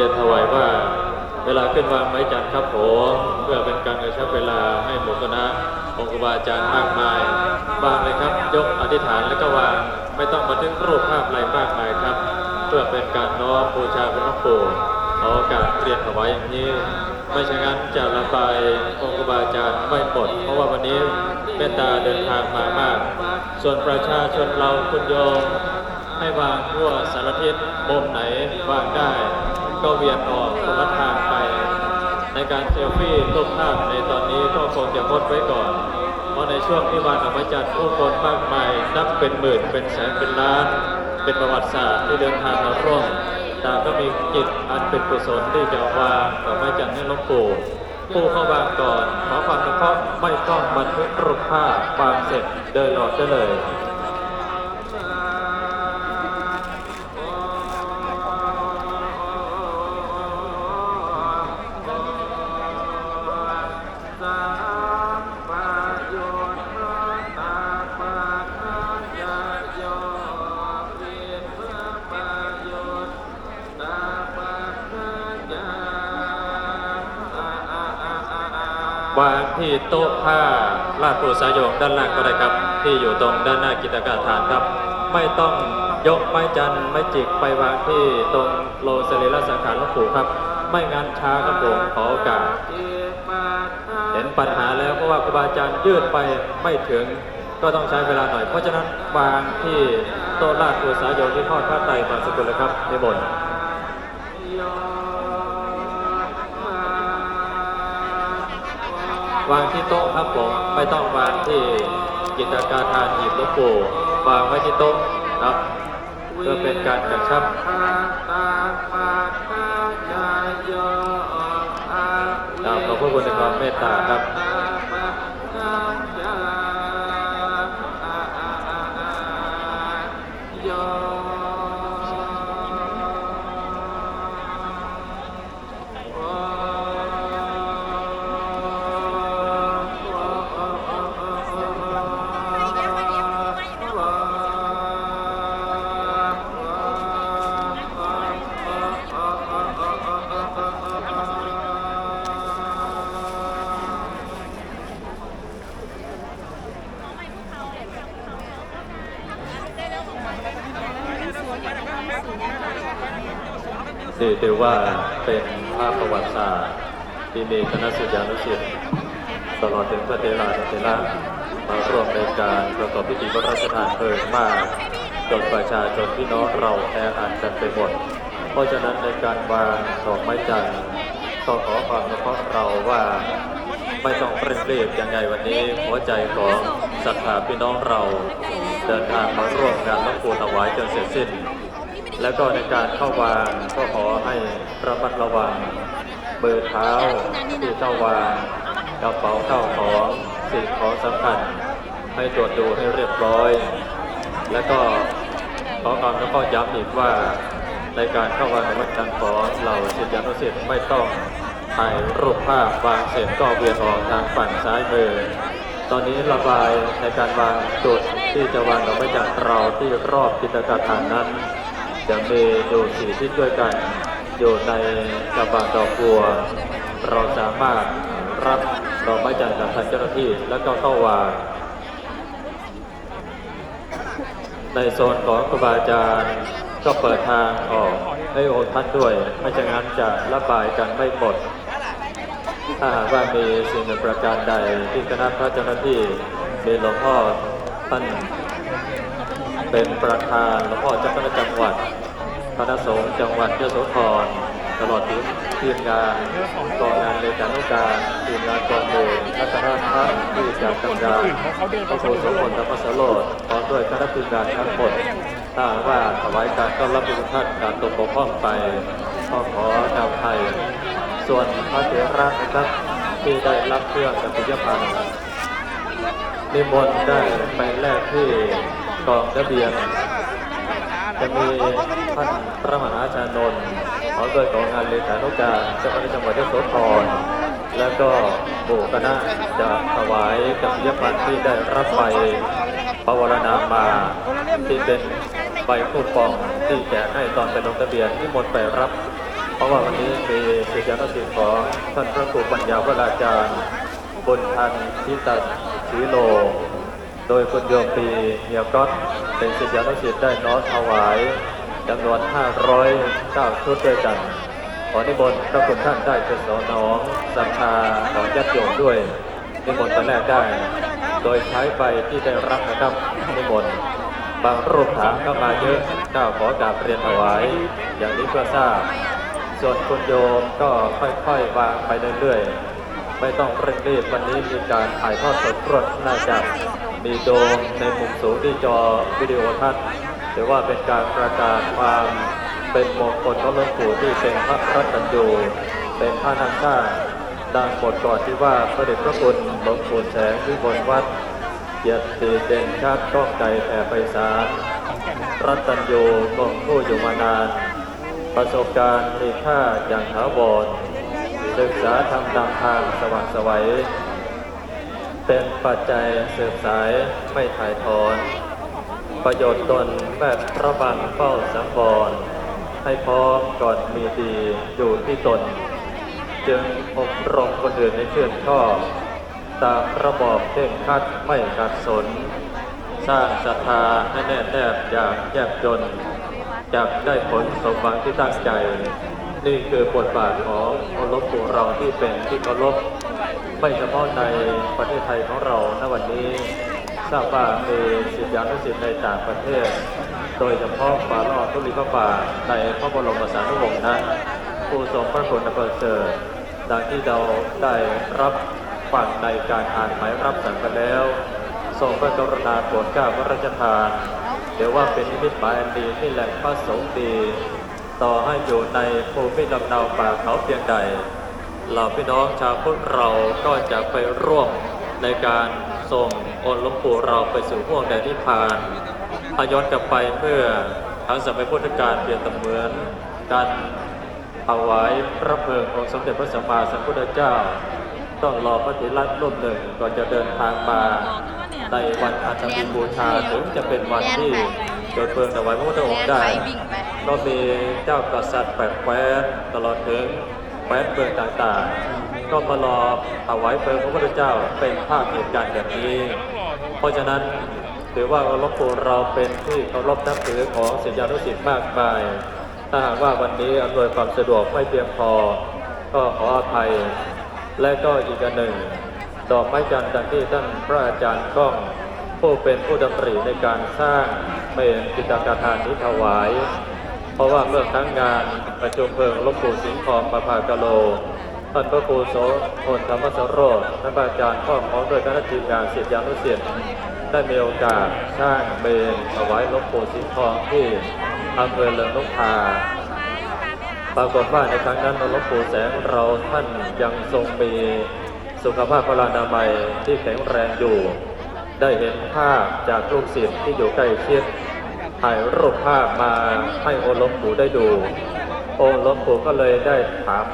รียนถวายว่า เวลาขึ้นวางไม้จันทร์ครับผมเพื่อเป็นการกระชับเวลาให้หมู่คณะองค์ครูบาอาจารย์มากมายวางเลยครับ ยกอธิษฐานแล้วก็วางไม่ต้องบันทึกรูปภาพอะไรมากมายครับ เพื่อเป็นการน้อมบูชาพระปู่ขอโอกาสเรียนถวายอย่างนี้ ไม่เช่นนั้นจะระบายองค์ครูบาอาจารย์ไม่หมดเพราะว่าวันนี้เมตตาเดินทางมามาก ส่วนประชาชนเราคุณโยมให้วางทั่วสารทิศมุมไหนวางได้ ก็เวียนออกคนละทางไป ในการเซลฟี่รูปภาพในตอนนี้ก็คงจะงดไว้ก่อน เพราะในช่วงที่วางออกมาจัดผู้คนมากมายนับเป็นหมื่นเป็นแสนเป็นล้าน เป็นประวัติศาสตร์ที่เดินทางมาร่วมต่างก็มีจิตอันเป็นกุศลที่จะวางดอกไม้จันทร์ให้หลวงปู่ผู้เข้าวางก่อนขอความเฉพาะไม่ต้องบันทึกรูปภาพวางเสร็จเดินออกได้เลย วางที่โต๊ะผ้าลาดปูสายโยงด้านล่างก็ได้ครับ ที่อยู่ตรงด้านหน้ากิจการฐานครับ ไม่ต้องยกไม้จันไม้จิกไปวางที่ตรงโลสรีระสังขารหลวงปู่ครับ ไม่งั้นช้าครับผมขอโอกาสเห็นปัญหาแล้วเพราะว่าครูบาอาจารย์ยืดไปไม่ถึงก็ต้องใช้เวลาหน่อย เพราะฉะนั้นวางที่โต๊ะลาดปูสายโยงที่ทอดผ้าไตรบางสกุลเลยครับในบน วางที่โต๊ะครับผมไม่ต้องวางที่กิจการทานหยิบหลวงปู่วางไว้ที่โต๊ะครับเพื่อเป็นการกระชับตาตาปะยาโยอากราบขอบพระคุณในความเมตตาครับยาอาอาอาอาโยนี่ถือว่าเป็นภาพประวัติศาสตร์ที่มีคณะศิษยานุศิษย์ตลอดถึงพระเทราเทระมาร่วมในการประกอบพิธีพระราชทานเพลิงมากจนประชาชนพี่น้องเราแออัดกันไปหมด เพราะฉะนั้นในการวางดอกไม้จันทร์ต้องขอความเฉพาะเราว่าไม่ต้องเร่งรีบยังไงวันนี้หัวใจของศรัทธาพี่น้องเรา เดินทางมาร่วมงานหลวงปู่ถวายจนเสร็จสิ้น แล้วก็ในการเข้าวางก็ขอให้ระมัดระวังมือร์เท้าที่เข้าวางกระเป๋าเข้าของสิ่งของสำคัญให้ตรวจดูให้เรียบร้อย แล้วก็ขอความแล้วก็ย้ำอีกว่าในการเข้าวางในวัดจันทร์ของเราศิษยานุศิษย์ไม่ต้องถ่ายรูปภาพวางเสร็จก็เวียนออกทางฝั่งซ้ายมือ ตอนนี้ระบายในการวางจุดที่จะวางดอกไม้จันทร์เราที่รอบกิจการฐานนั้น จะมีอยู่สี่ทิศด้วยกัน อยู่ในกระบะดอกบัว เราสามารถรับดอกไม้จันทร์จากทางเจ้าหน้าที่แล้วก็เข้าวางในโซนของครูบาอาจารย์ก็เปิดทางออกให้โอท่านด้วย ไม่เช่นนั้นจะระบายกันไม่หมด ถ้าหากว่ามีสิ่งหนึ่งประการใดที่คณะพระเจ้าหน้าที่มีหลวงพ่อท่านเป็นประธานหลวงพ่อเจ้าคณะจังหวัด คณะสงฆ์จังหวัดยโสธรตลอดถึงทีมงานกองงานเลขานุการทีมงานกองมือและคณะพระที่จากำงานพระโคสมพลธรรมสโลดพร้อมด้วยคณะทีมงานทั้งหมดถ้าหากว่าถวายการต้อนรับทุกท่านการตกบกพร่องไปก็ขอดาวไทย ส่วนพระเถระนะครับที่ได้รับเครื่องกับปิยพันธ์นิมนต์ได้ไปแรกที่กองทะเบียน จะมีท่านพระมหาอานนท์ขอโดของงานเลขานุการเจ้าคณะจังหวัดยโสธรแล้วก็หมู่คณะจะถวายกับยพันที่ได้รับไปภาวนามาที่เป็นใบคูปองที่แจกให้ตอนไปลงทะเบียนที่หมนต์ไปรับ เพราะว่าวันนี้มีศิษยานุศิษย์ของท่านพระครูปัญญาวราจารย์บุญทันทิตัดศรีโล โดยคุณโยมปีเมียก๊อตเป็นศิษยานุศิษย์ได้น้อมถวายจำนวน 509 ชุดด้วยกัน ขอนิมนต์พระคุณท่านได้เป็นสอนองศรัทธาของญาติโยมด้วย นิมนต์ตอนแรกได้ โดยใช้ใบที่ได้รับนะครับนิมนต์บางรูปถามเข้ามาเยอะก้าขอกราบเรียนถวาย อย่างนี้เพื่อทราบ ส่วนคุณโยมก็ค่อยๆ วางไปเรื่อยๆ ไม่ต้องเร่งรีบวันนี้มีการถ่ายทอดสดรวดน่าจะ มีโดมในมุมสูงที่จอวิดีโอทัศน์ถือว่าเป็นการประกาศความเป็นมงคลของหลวงปู่ที่เป็นพระรัตนโยเป็นพระนางสร้าดังบทก่อนที่ว่าพระเดชพระคุณหลวงปู่แสงวิบลวัดเกียรติเด่นชาติก้องไก่แผ่ไพศาลรัตนโยูคงผู้อยู่มานาน ประสบการณ์มีค่าอย่างถาวรศึกษาทำตามทางสว่างสวัย เป็นปัจจัยสืบสายไม่ถ่ายถอน ประโยชน์ตนแบบระวังเฝ้าสังวรให้พร้อมก่อนมีดีอยู่ที่ตน จึงอบรมคนอื่นให้เชื่อชอบ ตามระบอบเข่งคัดไม่ขัดสน สร้างศรัทธาให้แน่แนบอย่างแยบยนต์จากได้ผลสมหวังที่ตั้งใจ นี่คือบทบาทขององค์หลวงปู่เราที่เป็นที่เคารพ ไม่เฉพาะในประเทศไทยของเราณวันนี้ทราบว่ามีศิษยานุศิษย์ในต่างประเทศ โดยเฉพาะฝาลอทุลีพระบาทในพระบรมสารีวงศ์นั้นผู้ทรงพระคุณอันประเสริฐดังที่เราได้รับฟังในการอ่านหมายรับสั่งกันแล้วทรงพระกรุณาโปรดเกล้าพระราชทานเดี๋ยวว่าเป็นนิมิตหมายอันดีที่แหล่งพระสงฆ์ดี ต่อให้อยู่ในภูมิลำเนาป่าเขาเพียงใด เหล่าพี่น้องชาวพุทธเราก็จะไปร่วมในการส่งองค์หลวงปู่เราไปสู่พวกแดนนิพพานพย้อนกลับไปเพื่อทั้งสมัยพุทธกาลเปรียบเสมือนการถวายพระเพลิงองค์สมเด็จพระสัมมาสัมพุทธเจ้า ต้องรอพระเถรัตรูปหนึ่งก่อนจะเดินทางมาในวันอาทิตย์บูชาถึงจะเป็นวันที่โดเพลิงถวายพระพุทธองค์ได้ ก็มีเจ้ากษัตริย์แปดแควตลอดถึง ว้นเมืองต่างๆ ก็มารอถวายเพลิงพระพุทธเจ้าเป็นภาพเหตุการณ์อย่างนี้ เพราะฉะนั้นถือว่าหลวงปู่เราเป็นที่เคารพนับถือของศิษยานุศิษย์มากมาย ถ้าหากว่าวันนี้อำนวยความสะดวกไม่เพียงพอ ก็ขออภัย และก็อีกอันหนึ่งดอกไม้จันทร์ดังที่ท่านพระอาจารย์ก้อง ผู้เป็นผู้ดำริในการสร้างเมนจิตกาทานนี้ถวาย ราะว่าเมื่อครั้งงานประชุมเพลิงลวงปู่สิงห์ทองประภากโลท่านพระครูโสพลธรรมสโรธท่านอาจารย์พ่อของโดวยคณะทีมงานศิษยานุศิษย์ได้มีโอกาสสร้างเมนถวายหลวงปู่สิงห์ทองที่อำเภอเลิงนกทาปรากฏว่าในครั้งนั้นหลวงปู่แสงเราท่านยังทรงมีสุขภาพพลานามัยที่แข็งแรงอยู่ ได้เห็นภาพจากลูกศิษย์ที่อยู่ใกล้ชิด ถ่ายรูปภาพมาให้โอลวงปู่ได้ดู โอลวงปู่ก็เลยได้ถาม